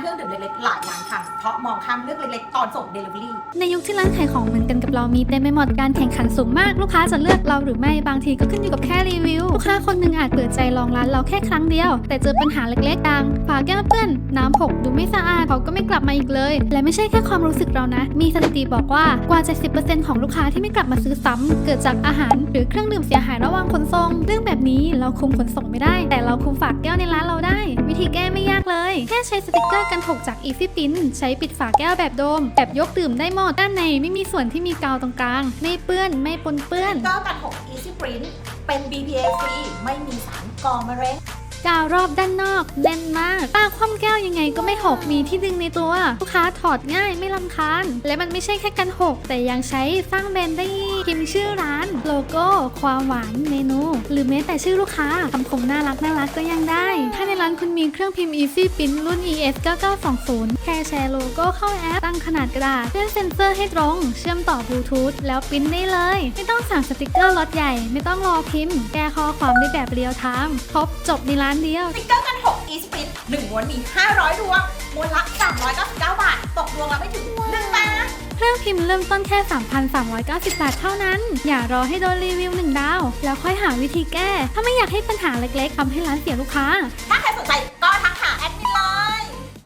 เครื่องดื่มเล็กๆหลายร้านทำเพราะมองข้ามเรื่องเล็กๆ ตอนส่ง Delivery ในยุคที่ร้านขายของเหมือนกันกับเรามีเต็มไปหมดการแข่งขันสูงมากลูกค้าจะเลือกเราหรือไม่บางทีก็ขึ้นอยู่กับแค่รีวิว ลูกค้าคนหนึ่งอาจเปิดใจลองร้านเราแค่ครั้งเดียว แต่เจอปัญหาเล็กๆดังฝาแก้วเปื้อนน้ำหกดูไม่สะอาดเขาก็ไม่กลับมาอีกเลย และไม่ใช่แค่ความรู้สึกเรานะ มีสถิติบอกว่ากว่า 70%ของลูกค้าที่ไม่กลับมาซื้อซ้ำเกิดจากอาหารหรือเครื่องดื่มเสียหายระหว่างขนส่งเรื่องแบบนี้เราคุมขนส่งไม่ได้ แต่เราคุมฝากแก้วในร้านเราได้ วิธีแก้ แค่ใช้สติกเกอร์กันหกจาก Easy Pin ใช้ปิดฝาแก้วแบบโดม แบบยกดื่มได้หมดด้านในไม่มีส่วนที่มีกาวตรงกลาง ไม่เปื้อนไม่ปนเปื้อน ก็กัน6 Easy Print เป็น BPA ฟรีไม่มีสารก่อมะเร็งกาวรอบด้านนอกแน่นมากป้าคว่ำแก้วยังไงก็ไม่หกมีที่ดึงในตัว ลูกค้าถอดง่ายไม่ลำคาญ และมันไม่ใช่แค่กันหกแต่ยังใช้สร้างแบรนด์ได้อีก พิมพ์ชื่อร้าน โลโก้ ความหวานเมนู หรือแม้แต่ชื่อลูกค้าคำคมน่ารักน่ารักก็ยังได้ ถ้าในร้านคุณมีเครื่องพิมพ์ Easy Print รุ่น ES 9920แค่แชร์โลโก้เข้าแอปตั้งขนาดกระดาษเลื่อนเซ็นเซอร์ให้ตรง เชื่อมต่อบลูทูธแล้วปริ้นได้เลย ไม่ต้องสั่งสติกเกอร์ล็อตใหญ่ ไม่ต้องรอพิมพ์ แก้ข้อความได้แบบเรียลไทม์ครบจบในร้านเดียวสติ๊กเกอร์กัน6 e s Print 1ม้วนมี500ดวงม้วนละ399บาท พิมพ์เริ่มต้นแค่ 3,390 บาทเท่านั้น อย่ารอให้โดนรีวิว1ดาว แล้วค่อยหาวิธีแก้ ถ้าไม่อยากให้ปัญหาเล็กๆทำให้ร้านเสียลูกค้า ถ้าใครสนใจ